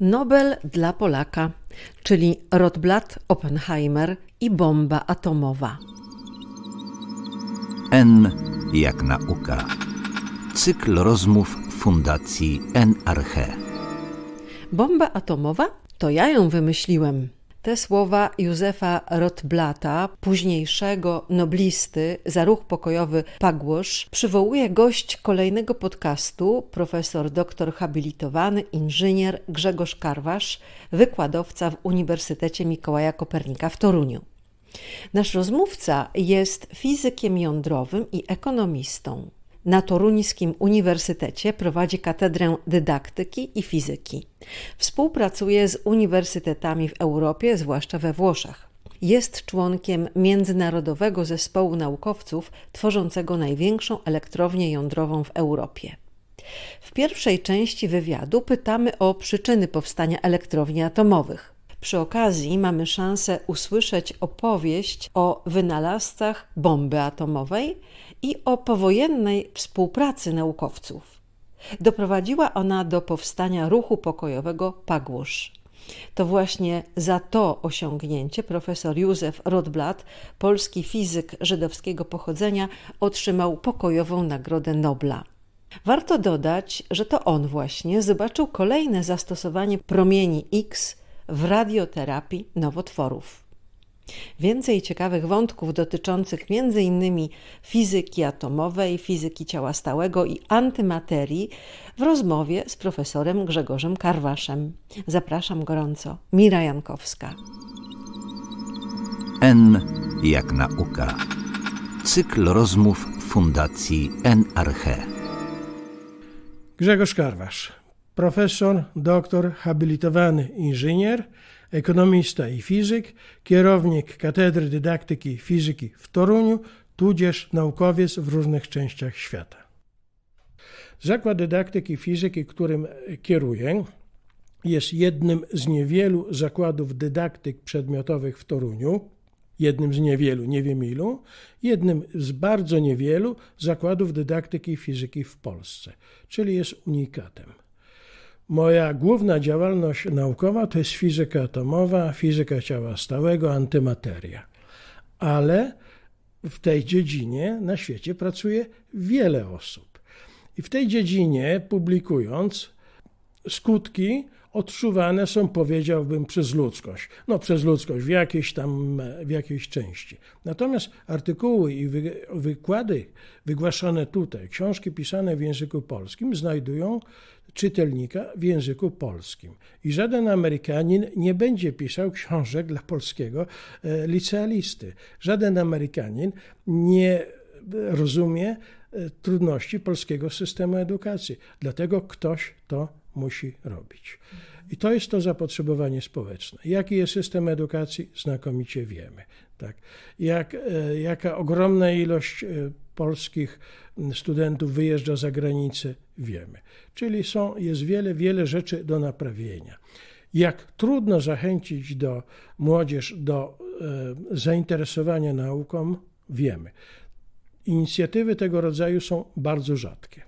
Nobel dla Polaka, czyli Rotblat Oppenheimer i bomba atomowa. N jak nauka. Cykl rozmów Fundacji NRH. Bomba atomowa? To ja ją wymyśliłem. Te słowa Józefa Rotblata, późniejszego noblisty za ruch pokojowy Pagłosz, przywołuje gość kolejnego podcastu, profesor doktor habilitowany inżynier Grzegorz Karwasz, wykładowca w Uniwersytecie Mikołaja Kopernika w Toruniu. Nasz rozmówca jest fizykiem jądrowym i ekonomistą. Na Toruńskim Uniwersytecie prowadzi katedrę dydaktyki i fizyki. Współpracuje z uniwersytetami w Europie, zwłaszcza we Włoszech. Jest członkiem Międzynarodowego Zespołu Naukowców tworzącego największą elektrownię jądrową w Europie. W pierwszej części wywiadu pytamy o przyczyny powstania elektrowni atomowych. Przy okazji mamy szansę usłyszeć opowieść o wynalazcach bomby atomowej i o powojennej współpracy naukowców. Doprowadziła ona do powstania ruchu pokojowego Pagłusz. To właśnie za to osiągnięcie profesor Józef Rotblat, polski fizyk żydowskiego pochodzenia, otrzymał pokojową Nagrodę Nobla. Warto dodać, że to on właśnie zobaczył kolejne zastosowanie promieni X w radioterapii nowotworów. Więcej ciekawych wątków dotyczących m.in. fizyki atomowej, fizyki ciała stałego i antymaterii w rozmowie z profesorem Grzegorzem Karwaszem. Zapraszam gorąco. Mira Jankowska. N jak nauka. Cykl rozmów Fundacji NRH. Grzegorz Karwasz, profesor, doktor, habilitowany inżynier, ekonomista i fizyk, kierownik Katedry Dydaktyki Fizyki w Toruniu, tudzież naukowiec w różnych częściach świata. Zakład Dydaktyki Fizyki, którym kieruję, jest jednym z niewielu zakładów dydaktyk przedmiotowych w Toruniu, jednym z niewielu, nie wiem ilu, jednym z bardzo niewielu zakładów dydaktyki fizyki w Polsce, czyli jest unikatem. Moja główna działalność naukowa to jest fizyka atomowa, fizyka ciała stałego, antymateria. Ale w tej dziedzinie na świecie pracuje wiele osób. I w tej dziedzinie, publikując, skutki odczuwane są, powiedziałbym, przez ludzkość. No, przez ludzkość w jakiejś tam, w jakiejś części. Natomiast artykuły i wy, wykłady wygłaszane tutaj, książki pisane w języku polskim znajdują czytelnika w języku polskim. I żaden Amerykanin nie będzie pisał książek dla polskiego e, licealisty. Żaden Amerykanin nie rozumie e, trudności polskiego systemu edukacji. Dlatego ktoś to musi robić. I to jest to zapotrzebowanie społeczne. Jaki jest system edukacji? Znakomicie wiemy. Tak. Jak, e, jaka ogromna ilość polskich studentów wyjeżdża za granicę, wiemy. Czyli są, jest wiele, wiele rzeczy do naprawienia. Jak trudno zachęcić do młodzież do e, zainteresowania nauką, wiemy. Inicjatywy tego rodzaju są bardzo rzadkie.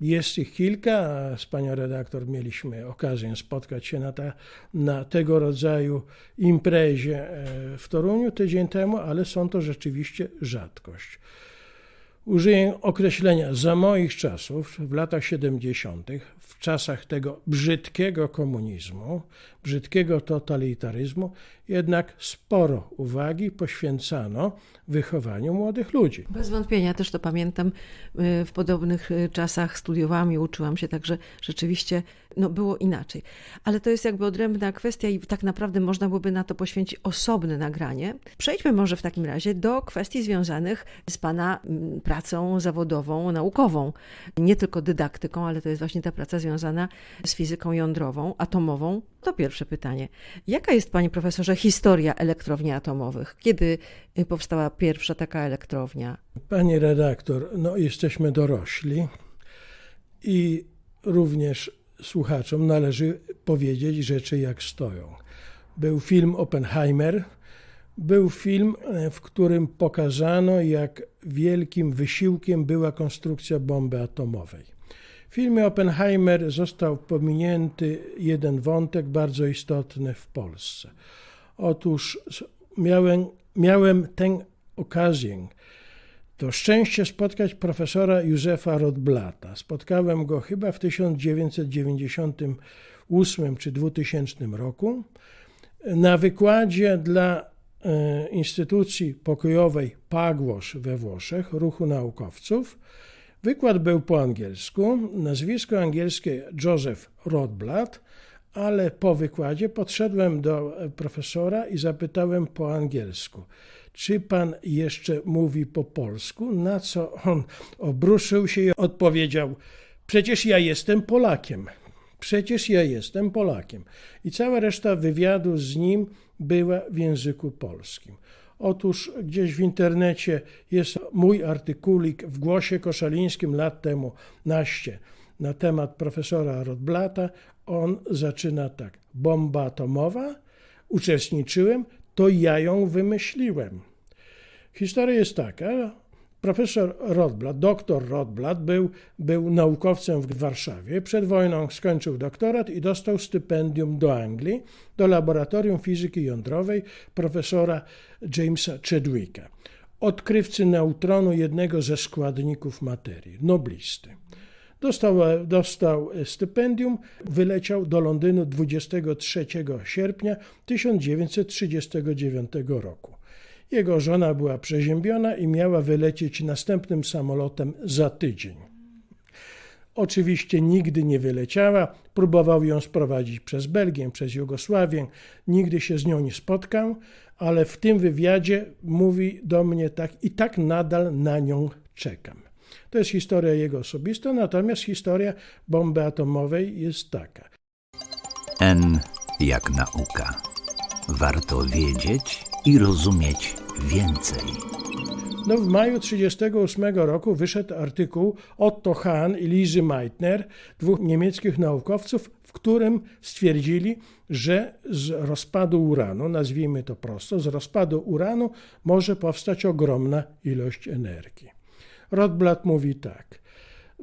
Jest ich kilka, z panią redaktor mieliśmy okazję spotkać się na, ta, na tego rodzaju imprezie e, w Toruniu tydzień temu, ale są to rzeczywiście rzadkość. Użyję określenia za moich czasów, w latach 70., w czasach tego brzydkiego komunizmu, brzydkiego totalitaryzmu, jednak sporo uwagi poświęcano wychowaniu młodych ludzi. Bez wątpienia też to pamiętam. Y, w podobnych y, czasach studiowałam i uczyłam się, także rzeczywiście no, było inaczej. Ale to jest jakby odrębna kwestia i tak naprawdę można byłoby na to poświęcić osobne nagranie. Przejdźmy może w takim razie do kwestii związanych z Pana mm, pracą zawodową, naukową. Nie tylko dydaktyką, ale to jest właśnie ta praca związana z fizyką jądrową, atomową. To pierwsze pytanie. Jaka jest, Panie Profesorze, historia elektrowni atomowych? Kiedy y, powstała pierwsza taka elektrownia? Pani redaktor, no jesteśmy dorośli i również słuchaczom należy powiedzieć rzeczy jak stoją. Był film Oppenheimer, był film, e, w którym pokazano, jak wielkim wysiłkiem była konstrukcja bomby atomowej. W filmie Oppenheimer został pominięty jeden wątek bardzo istotny w Polsce. Otóż miałem, miałem tę okazję, to szczęście spotkać profesora Józefa Rotblata. Spotkałem go chyba w 1998 czy 2000 roku na wykładzie dla e, instytucji pokojowej Pagłosz we Włoszech, ruchu naukowców. Wykład był po angielsku, nazwisko angielskie Joseph Rotblat, ale po wykładzie podszedłem do profesora i zapytałem po angielsku, czy pan jeszcze mówi po polsku? Na co on obruszył się i odpowiedział, przecież ja jestem Polakiem. Przecież ja jestem Polakiem. I cała reszta wywiadu z nim była w języku polskim. Otóż gdzieś w internecie jest mój artykulik w Głosie Koszalińskim lat temu naście na temat profesora Rotblata. On zaczyna tak. Bomba atomowa, uczestniczyłem, to ja ją wymyśliłem. Historia jest taka. Profesor Rotblat, doktor Rotblat był, był naukowcem w Warszawie. Przed wojną skończył doktorat i dostał stypendium do Anglii, do laboratorium fizyki jądrowej profesora Jamesa Chadwicka, odkrywcy neutronu, jednego ze składników materii, noblisty. Dostał, dostał stypendium, wyleciał do Londynu 23 sierpnia 1939 roku. Jego żona była przeziębiona i miała wylecieć następnym samolotem za tydzień. Oczywiście nigdy nie wyleciała, próbował ją sprowadzić przez Belgię, przez Jugosławię, nigdy się z nią nie spotkał, ale w tym wywiadzie mówi do mnie tak i tak nadal na nią czekam. To jest historia jego osobista, natomiast historia bomby atomowej jest taka. N jak nauka. Warto wiedzieć i rozumieć więcej. No, w maju 1938 roku wyszedł artykuł Otto Hahn i Lizy Meitner, dwóch niemieckich naukowców, w którym stwierdzili, że z rozpadu uranu, nazwijmy to prosto, z rozpadu uranu może powstać ogromna ilość energii. Rotblat mówi tak.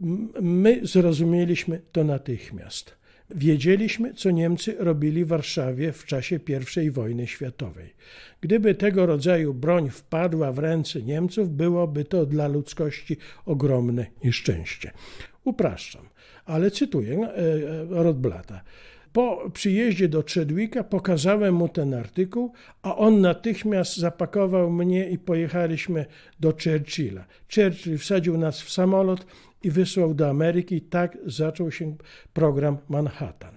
"M- My zrozumieliśmy to natychmiast. Wiedzieliśmy, co Niemcy robili w Warszawie w czasie I wojny światowej. Gdyby tego rodzaju broń wpadła w ręce Niemców, byłoby to dla ludzkości ogromne nieszczęście. Upraszczam, ale cytuję e, e, Rotblata. Po przyjeździe do Chadwicka pokazałem mu ten artykuł, a on natychmiast zapakował mnie i pojechaliśmy do Churchilla. Churchill wsadził nas w samolot i wysłał do Ameryki. Tak zaczął się program Manhattan.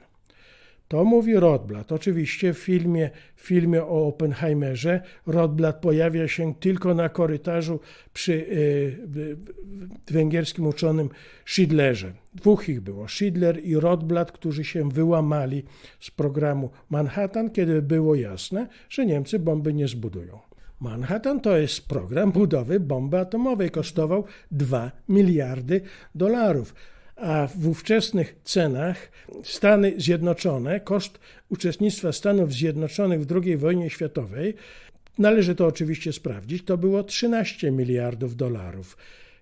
To mówi Rotblat. Oczywiście w filmie, w filmie o Oppenheimerze Rotblat pojawia się tylko na korytarzu przy y, y, węgierskim uczonym Schindlerze. Dwóch ich było, Schindler i Rotblat, którzy się wyłamali z programu Manhattan, kiedy było jasne, że Niemcy bomby nie zbudują. Manhattan to jest program budowy bomby atomowej. Kosztował 2 miliardy dolarów a w ówczesnych cenach Stany Zjednoczone, koszt uczestnictwa Stanów Zjednoczonych w II wojnie światowej, należy to oczywiście sprawdzić, to było 13 miliardów dolarów.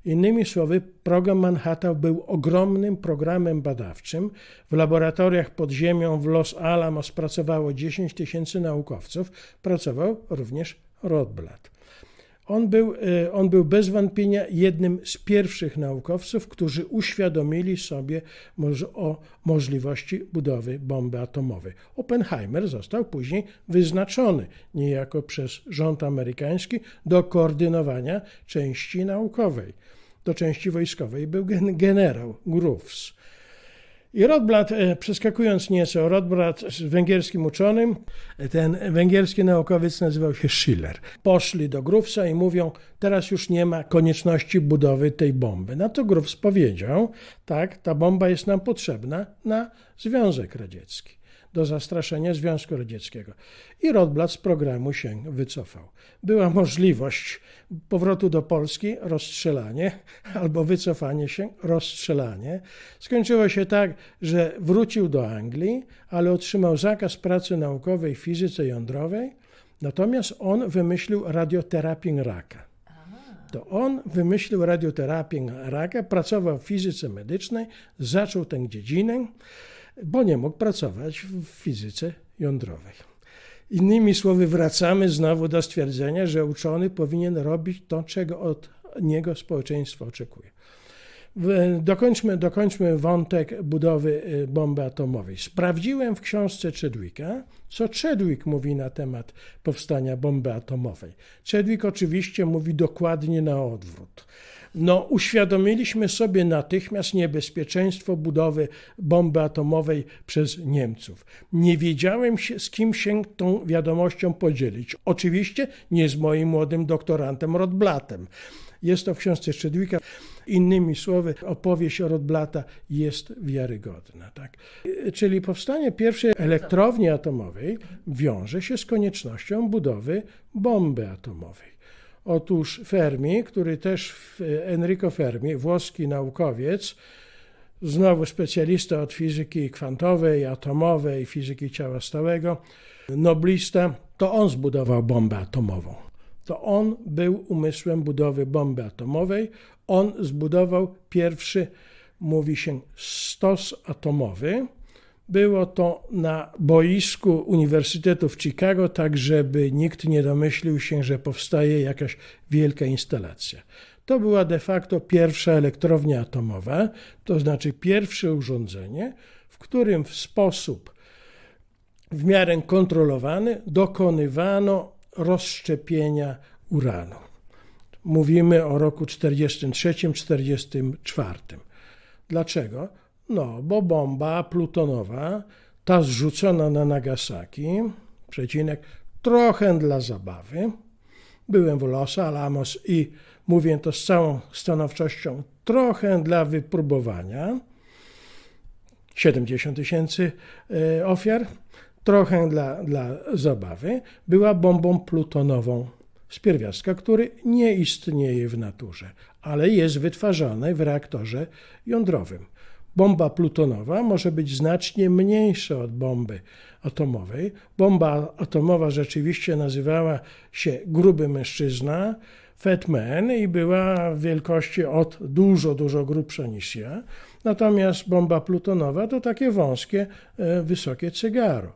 Innymi słowy, program Manhattan był ogromnym programem badawczym. W laboratoriach pod ziemią w Los Alamos pracowało 10 tysięcy naukowców, pracował również Rotblat. On był, e, on był bez wątpienia jednym z pierwszych naukowców, którzy uświadomili sobie o możliwości budowy bomby atomowej. Oppenheimer został później wyznaczony niejako przez rząd amerykański do koordynowania części naukowej. Do części wojskowej był gen- generał Groves. I Rotblat, e, przeskakując nieco, Rotblat z węgierskim uczonym, ten węgierski naukowiec nazywał się Schiller. Poszli do Grufsa i mówią, teraz już nie ma konieczności budowy tej bomby. Na to Grufs powiedział, tak, ta bomba jest nam potrzebna na Związek Radziecki, do zastraszenia Związku Radzieckiego. I Rotblat z programu się wycofał. Była możliwość powrotu do Polski, rozstrzelanie, albo wycofanie się, rozstrzelanie. Skończyło się tak, że wrócił do Anglii, ale otrzymał zakaz pracy naukowej w fizyce jądrowej, natomiast on wymyślił radioterapię raka. To on wymyślił radioterapię raka, pracował w fizyce medycznej, zaczął tę dziedzinę, bo nie mógł pracować w fizyce jądrowej. Innymi słowy, wracamy znowu do stwierdzenia, że uczony powinien robić to, czego od niego społeczeństwo oczekuje. Dokończmy, dokończmy wątek budowy y, bomby atomowej. Sprawdziłem w książce Chadwicka, co Chadwick mówi na temat powstania bomby atomowej. Chadwick oczywiście mówi dokładnie na odwrót. No, uświadomiliśmy sobie natychmiast niebezpieczeństwo budowy bomby atomowej przez Niemców. Nie wiedziałem, się, z kim się tą wiadomością podzielić. Oczywiście nie z moim młodym doktorantem Rodblatem. Jest to w książce Chadwicka. Innymi słowy, opowieść Rodblata jest wiarygodna. Tak? Czyli powstanie pierwszej elektrowni atomowej wiąże się z koniecznością budowy bomby atomowej. Otóż Fermi, który też Enrico Fermi, włoski naukowiec, znowu specjalista od fizyki kwantowej, atomowej, fizyki ciała stałego, noblista, to on zbudował bombę atomową. To on był umysłem budowy bomby atomowej. On zbudował pierwszy, mówi się, stos atomowy. Było to na boisku Uniwersytetu w Chicago, tak żeby nikt nie domyślił się, że powstaje jakaś wielka instalacja. To była de facto pierwsza elektrownia atomowa, to znaczy pierwsze urządzenie, w którym w sposób w miarę kontrolowany dokonywano rozszczepienia uranu. Mówimy o roku 43-44. Dlaczego? No, bo bomba plutonowa, ta zrzucona na Nagasaki, przecinek, trochę dla zabawy. Byłem w Los Alamos i mówię to z całą stanowczością, trochę dla wypróbowania. 70 tysięcy e, ofiar, trochę dla, dla zabawy, była bombą plutonową z pierwiastka, który nie istnieje w naturze, ale jest wytwarzany w reaktorze jądrowym. Bomba plutonowa może być znacznie mniejsza od bomby atomowej. Bomba atomowa rzeczywiście nazywała się gruby mężczyzna, Fat Man i była w wielkości od dużo, dużo grubsza niż ja. Natomiast bomba plutonowa to takie wąskie, e, wysokie cygaro.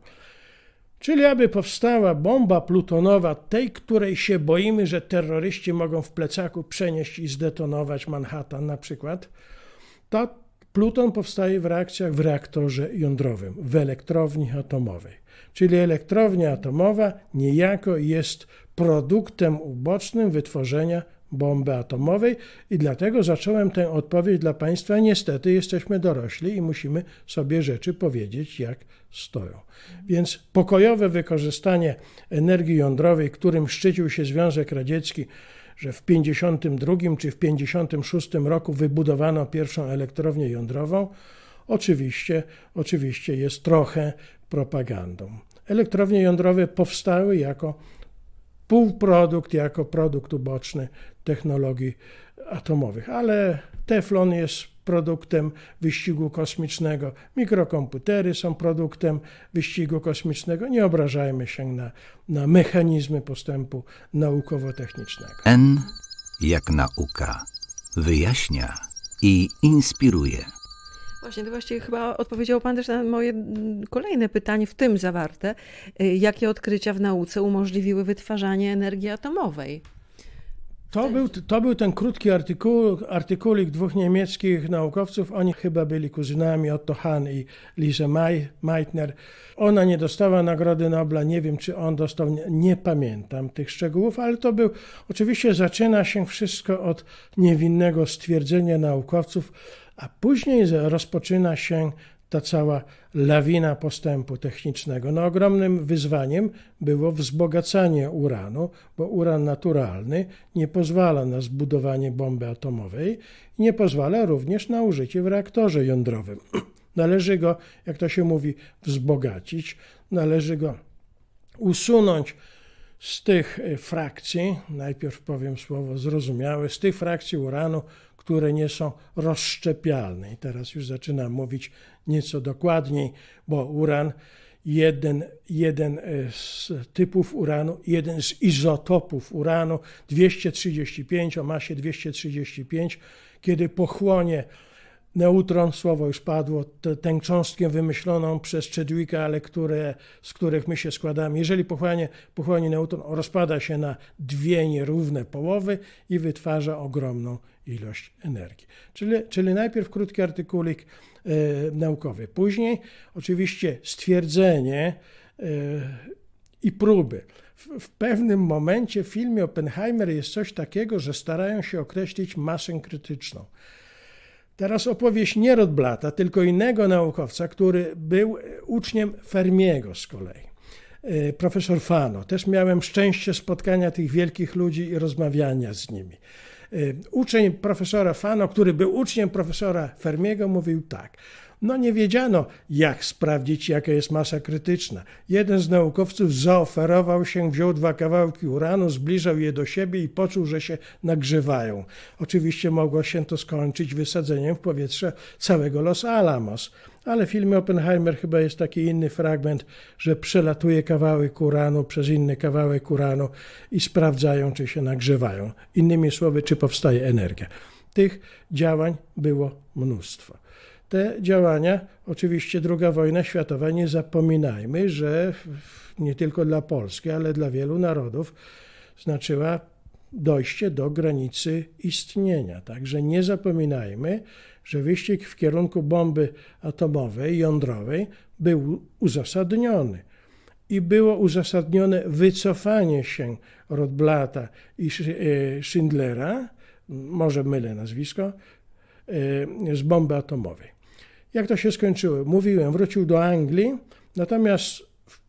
Czyli aby powstała bomba plutonowa, tej, której się boimy, że terroryści mogą w plecaku przenieść i zdetonować Manhattan na przykład, to pluton powstaje w reakcjach w reaktorze jądrowym, w elektrowni atomowej. Czyli elektrownia atomowa niejako jest produktem ubocznym wytworzenia bomby atomowej i dlatego zacząłem tę odpowiedź dla Państwa. Niestety jesteśmy dorośli i musimy sobie rzeczy powiedzieć, jak stoją. Więc pokojowe wykorzystanie energii jądrowej, którym szczycił się Związek Radziecki, że w 52 czy w 56 roku wybudowano pierwszą elektrownię jądrową, oczywiście, oczywiście jest trochę propagandą. Elektrownie jądrowe powstały jako półprodukt, jako produkt uboczny technologii atomowych, ale teflon jest produktem wyścigu kosmicznego, mikrokomputery są produktem wyścigu kosmicznego. Nie obrażajmy się na, na mechanizmy postępu naukowo-technicznego. N jak nauka. Wyjaśnia i inspiruje. Właśnie, to właściwie chyba odpowiedział Pan też na moje kolejne pytanie, w tym zawarte. Y, Jakie odkrycia w nauce umożliwiły wytwarzanie energii atomowej? To był, to był ten krótki artykuł, artykulik dwóch niemieckich naukowców. Oni chyba byli kuzynami Otto Hahn i Lise Mei- Meitner. Ona nie dostała Nagrody Nobla, nie wiem czy on dostał, nie, nie pamiętam tych szczegółów, ale to był, oczywiście zaczyna się wszystko od niewinnego stwierdzenia naukowców, a później rozpoczyna się ta cała lawina postępu technicznego. No, ogromnym wyzwaniem było wzbogacanie uranu, bo uran naturalny nie pozwala na zbudowanie bomby atomowej i nie pozwala również na użycie w reaktorze jądrowym. Należy go, jak to się mówi, wzbogacić, należy go usunąć z tych e, frakcji, najpierw powiem słowo zrozumiałe, z tych frakcji uranu, które nie są rozszczepialne. I teraz już zaczynam mówić nieco dokładniej, bo uran jeden, jeden e, z typów uranu, jeden z izotopów uranu 235 o masie 235, kiedy pochłonie neutron, słowo już padło, tę cząstkę wymyśloną przez Chadwicka, ale które, z których my się składamy. Jeżeli pochłonie, pochłonie neutron, on rozpada się na dwie nierówne połowy i wytwarza ogromną ilość energii. Czyli, czyli najpierw krótki artykulik e, naukowy, później oczywiście stwierdzenie e, i próby. W, w pewnym momencie w filmie Oppenheimer jest coś takiego, że starają się określić masę krytyczną. Teraz opowieść nie Rotblata, tylko innego naukowca, który był uczniem Fermiego z kolei. E, Profesor Fano. Też miałem szczęście spotkania tych wielkich ludzi i rozmawiania z nimi. E, Uczeń profesora Fano, który był uczniem profesora Fermiego, mówił tak. No nie wiedziano, jak sprawdzić, jaka jest masa krytyczna. Jeden z naukowców zaoferował się, wziął dwa kawałki uranu, zbliżał je do siebie i poczuł, że się nagrzewają. Oczywiście mogło się to skończyć wysadzeniem w powietrze całego Los Alamos. Ale w filmie Oppenheimer chyba jest taki inny fragment, że przelatuje kawałek uranu przez inny kawałek uranu i sprawdzają, czy się nagrzewają. Innymi słowy, czy powstaje energia. Tych działań było mnóstwo te działania, oczywiście II wojna światowa, nie zapominajmy, że nie tylko dla Polski, ale dla wielu narodów znaczyła dojście do granicy istnienia. Także nie zapominajmy, że wyścig w kierunku bomby atomowej, jądrowej był uzasadniony. I było uzasadnione wycofanie się Rotblata i Schindlera, może mylę nazwisko, z bomby atomowej. Jak to się skończyło? Mówiłem, wrócił do Anglii, natomiast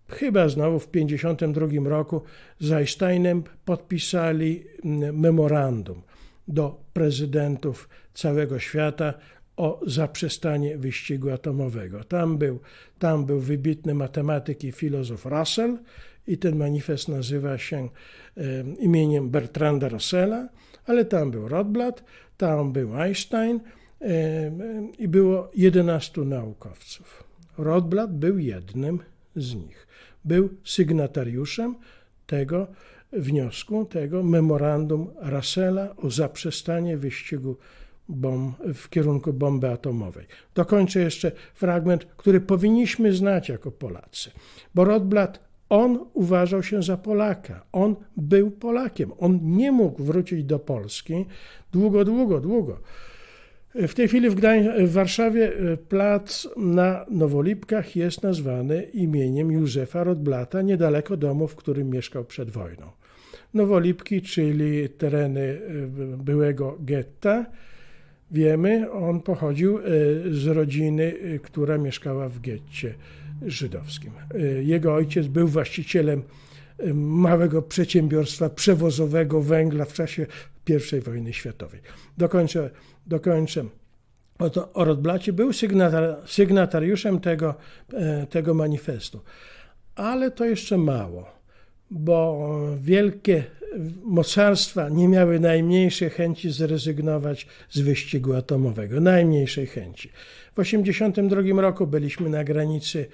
chyba znowu w 1952 roku z Einsteinem podpisali memorandum do prezydentów całego świata o zaprzestanie wyścigu atomowego. Tam był, tam był wybitny matematyk i filozof Russell i ten manifest nazywa się imieniem Bertranda Russella, ale tam był Rotblat, tam był Einstein, i było 11 naukowców. Rotblat był jednym z nich. Był sygnatariuszem tego wniosku, tego memorandum Russella o zaprzestanie wyścigu bomb, w kierunku bomby atomowej. Dokończę jeszcze fragment, który powinniśmy znać jako Polacy, bo Rotblat on uważał się za Polaka. On był Polakiem. On nie mógł wrócić do Polski długo, długo, długo. W tej chwili w, Gdań- w Warszawie e, plac na Nowolipkach jest nazwany imieniem Józefa Rotblata, niedaleko domu, w którym mieszkał przed wojną. Nowolipki, czyli tereny e, byłego getta, wiemy, on pochodził e, z rodziny, która mieszkała w getcie żydowskim. Jego ojciec był właścicielem małego przedsiębiorstwa przewozowego węgla w czasie I wojny światowej. Dokończę, dokończę. Oto o Rotblacie był sygnatar, sygnatariuszem tego, tego manifestu. Ale to jeszcze mało, bo wielkie mocarstwa nie miały najmniejszej chęci zrezygnować z wyścigu atomowego. Najmniejszej chęci. W 1982 roku byliśmy na granicy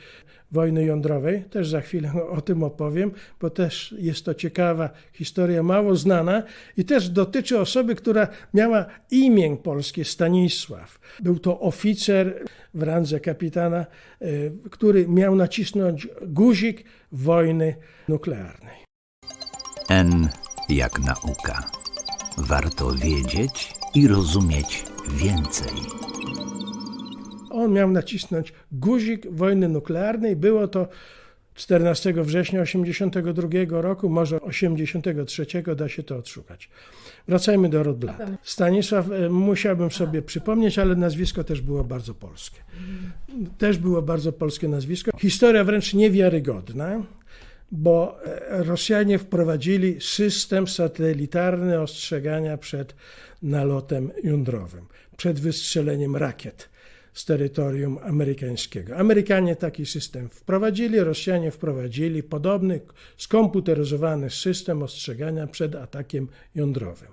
wojny jądrowej. Też za chwilę o tym opowiem, bo też jest to ciekawa historia, mało znana i też dotyczy osoby, która miała imię polskie Stanisław. Był to oficer w randze kapitana, który miał nacisnąć guzik wojny nuklearnej. N jak nauka. Warto wiedzieć i rozumieć więcej. On miał nacisnąć guzik wojny nuklearnej. Było to 14 września 1982 roku, może 1983 da się to odszukać. Wracajmy do Rotblata. Stanisław musiałbym sobie przypomnieć, ale nazwisko też było bardzo polskie. Też było bardzo polskie nazwisko. Historia wręcz niewiarygodna, bo Rosjanie wprowadzili system satelitarny ostrzegania przed nalotem jądrowym, przed wystrzeleniem rakiet z terytorium amerykańskiego. Amerykanie taki system wprowadzili, Rosjanie wprowadzili podobny skomputeryzowany system ostrzegania przed atakiem jądrowym.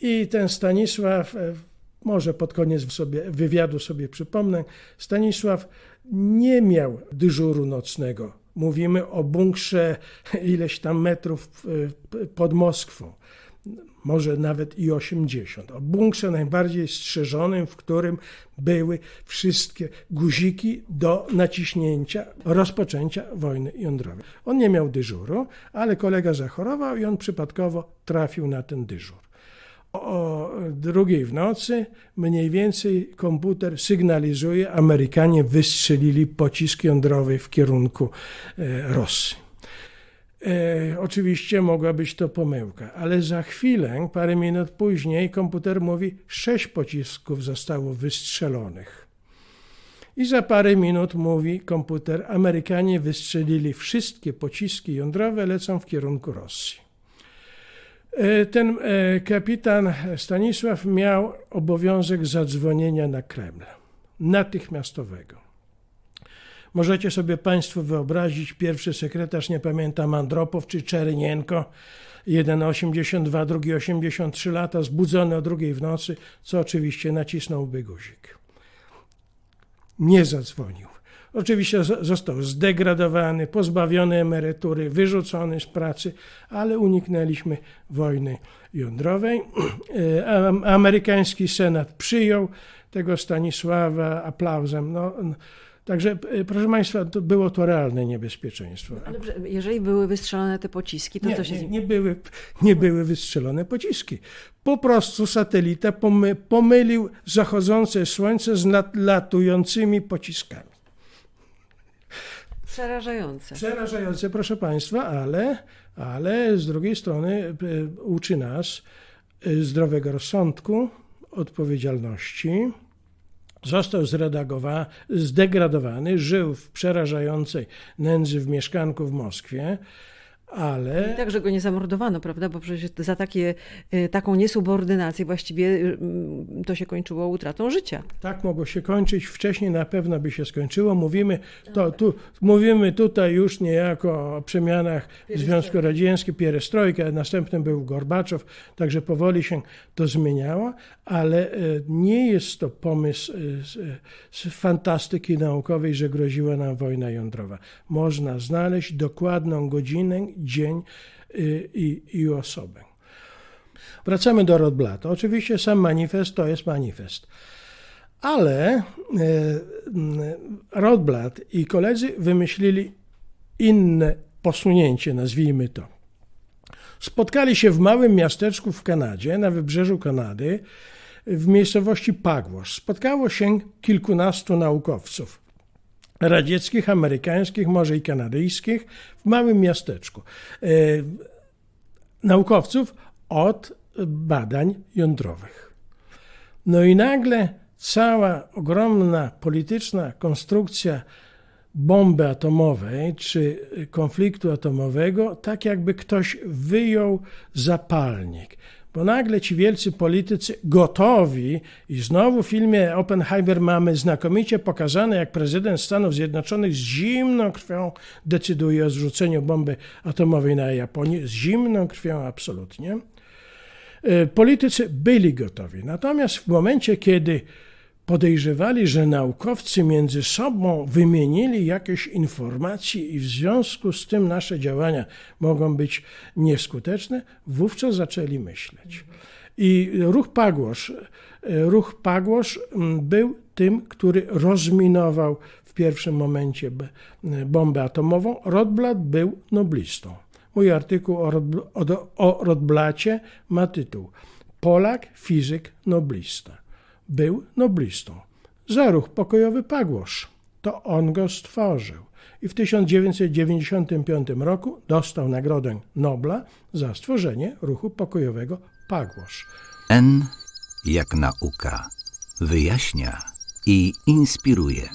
I ten Stanisław może pod koniec sobie, wywiadu sobie przypomnę, Stanisław nie miał dyżuru nocnego. Mówimy o bunkrze ileś tam metrów e, pod Moskwą, może nawet i 80. O bunkrze najbardziej strzeżonym, w którym były wszystkie guziki do naciśnięcia, rozpoczęcia wojny jądrowej. On nie miał dyżuru, ale kolega zachorował i on przypadkowo trafił na ten dyżur o drugiej w nocy mniej więcej komputer sygnalizuje, Amerykanie wystrzelili pocisk jądrowy w kierunku e, Rosji. E, oczywiście mogła być to pomyłka, ale za chwilę, parę minut później, komputer mówi, sześć pocisków zostało wystrzelonych. I za parę minut mówi komputer, Amerykanie wystrzelili wszystkie pociski jądrowe, lecą w kierunku Rosji. E, ten e, kapitan Stanisław miał obowiązek zadzwonienia na Kreml, natychmiastowego. Możecie sobie Państwo wyobrazić, pierwszy sekretarz, nie pamiętam, Andropow czy Czernienko, jeden 82, drugi 83 lata, zbudzony o drugiej w nocy, co oczywiście nacisnąłby guzik. Nie zadzwonił. Oczywiście został zdegradowany, pozbawiony emerytury, wyrzucony z pracy, ale uniknęliśmy wojny jądrowej. E, amerykański Senat przyjął tego Stanisława aplauzem. No, Także, proszę Państwa, to było to realne niebezpieczeństwo. Ale jeżeli były wystrzelone te pociski, to nie, co się... Nie, nie, były, nie były wystrzelone pociski. Po prostu satelita pomy, pomylił zachodzące słońce z nadlatującymi pociskami. Przerażające. Przerażające, proszę Państwa, ale, ale z drugiej strony e, uczy nas e, zdrowego rozsądku, odpowiedzialności. Został zdegradowany, żył w przerażającej nędzy w mieszkanku w Moskwie ale... I także go nie zamordowano, prawda? Bo przecież za takie, y, taką niesubordynację właściwie y, to się kończyło utratą życia. Tak mogło się kończyć. Wcześniej na pewno by się skończyło. Mówimy, to, tu, mówimy tutaj już niejako o przemianach w Związku Radzieckim, pierestrojka, następnym był Gorbaczow, także powoli się to zmieniało, ale y, nie jest to pomysł z fantastyki naukowej, że groziła nam wojna jądrowa. Można znaleźć dokładną godzinę, dzień y, i, i osobę. Wracamy do Rotblata. Oczywiście sam manifest to jest manifest. Ale y, Rotblat i koledzy wymyślili inne posunięcie, nazwijmy to. Spotkali się w małym miasteczku w Kanadzie, na wybrzeżu Kanady, w miejscowości Pagłosz. Spotkało się kilkunastu naukowców radzieckich, amerykańskich, może i kanadyjskich, w małym miasteczku. E, naukowców od badań jądrowych. No i nagle cała ogromna polityczna konstrukcja bomby atomowej czy konfliktu atomowego, tak jakby ktoś wyjął zapalnik bo nagle ci wielcy politycy gotowi, i znowu w filmie Oppenheimer mamy znakomicie pokazane, jak prezydent Stanów Zjednoczonych z zimną krwią decyduje o zrzuceniu bomby atomowej na Japonię, z zimną krwią absolutnie. E, politycy byli gotowi. Natomiast w momencie, kiedy podejrzewali, że naukowcy między sobą wymienili jakieś informacje i w związku z tym nasze działania mogą być nieskuteczne, wówczas zaczęli myśleć. I ruch Pagłosz, ruch Pagłosz mm, był tym, który rozminował w pierwszym momencie bombę atomową. Rotblat był noblistą. Mój artykuł o Rotblacie ma tytuł Polak, fizyk, noblista był noblistą. Za ruch pokojowy Pagłosz. To on go stworzył. I w 1995 roku dostał Nagrodę Nobla za stworzenie ruchu pokojowego Pagłosz. N jak nauka. Wyjaśnia i inspiruje.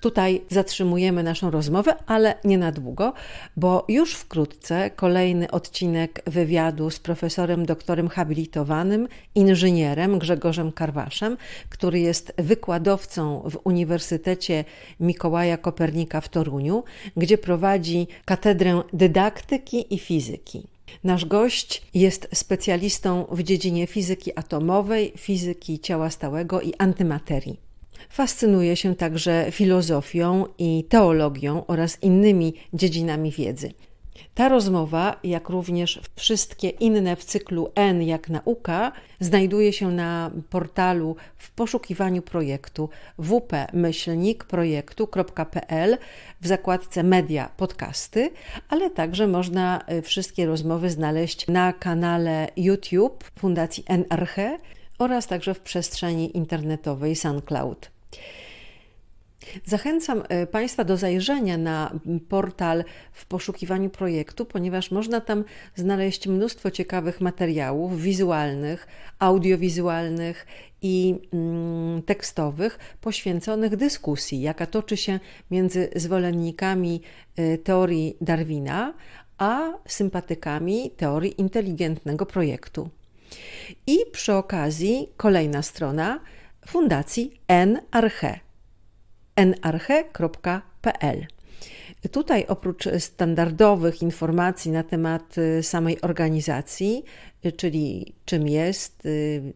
Tutaj zatrzymujemy naszą rozmowę, ale nie na długo, bo już wkrótce kolejny odcinek wywiadu z profesorem doktorem habilitowanym, inżynierem Grzegorzem Karwaszem, który jest wykładowcą w Uniwersytecie Mikołaja Kopernika w Toruniu, gdzie prowadzi katedrę dydaktyki i fizyki. Nasz gość jest specjalistą w dziedzinie fizyki atomowej, fizyki ciała stałego i antymaterii. Fascynuje się także filozofią i teologią oraz innymi dziedzinami wiedzy. Ta rozmowa, jak również wszystkie inne w cyklu N jak nauka, znajduje się na portalu w poszukiwaniu projektu wp-projektu.pl w zakładce Media Podcasty, ale także można y, wszystkie rozmowy znaleźć na kanale YouTube Fundacji NRH oraz także w przestrzeni internetowej SoundCloud. Zachęcam e, Państwa do zajrzenia na portal w poszukiwaniu projektu, ponieważ można tam znaleźć mnóstwo ciekawych materiałów wizualnych, audiowizualnych i mm, tekstowych poświęconych dyskusji, jaka toczy się między zwolennikami e, teorii Darwina a sympatykami teorii inteligentnego projektu. I przy okazji kolejna strona Fundacji N-Arche nrche.pl. Tutaj oprócz standardowych informacji na temat y, samej organizacji, y, czyli czym jest, y,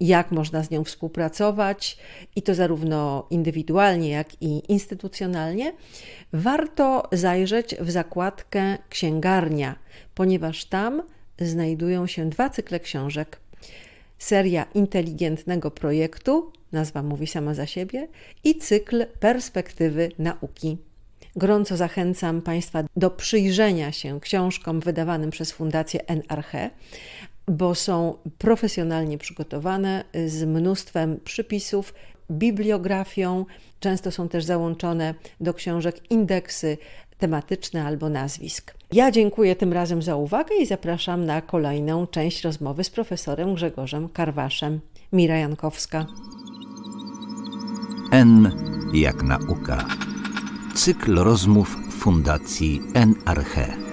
jak można z nią współpracować i to zarówno indywidualnie, jak i instytucjonalnie, warto zajrzeć w zakładkę księgarnia, ponieważ tam znajdują się dwa cykle książek. Seria inteligentnego projektu nazwa mówi sama za siebie, i cykl Perspektywy nauki. Gorąco zachęcam Państwa do przyjrzenia się książkom wydawanym przez Fundację NRH, bo są profesjonalnie przygotowane z mnóstwem przypisów, bibliografią. Często są też załączone do książek indeksy tematyczne albo nazwisk. Ja dziękuję tym razem za uwagę i zapraszam na kolejną część rozmowy z profesorem Grzegorzem Karwaszem. Mira Jankowska. N jak nauka. Cykl rozmów Fundacji NRH.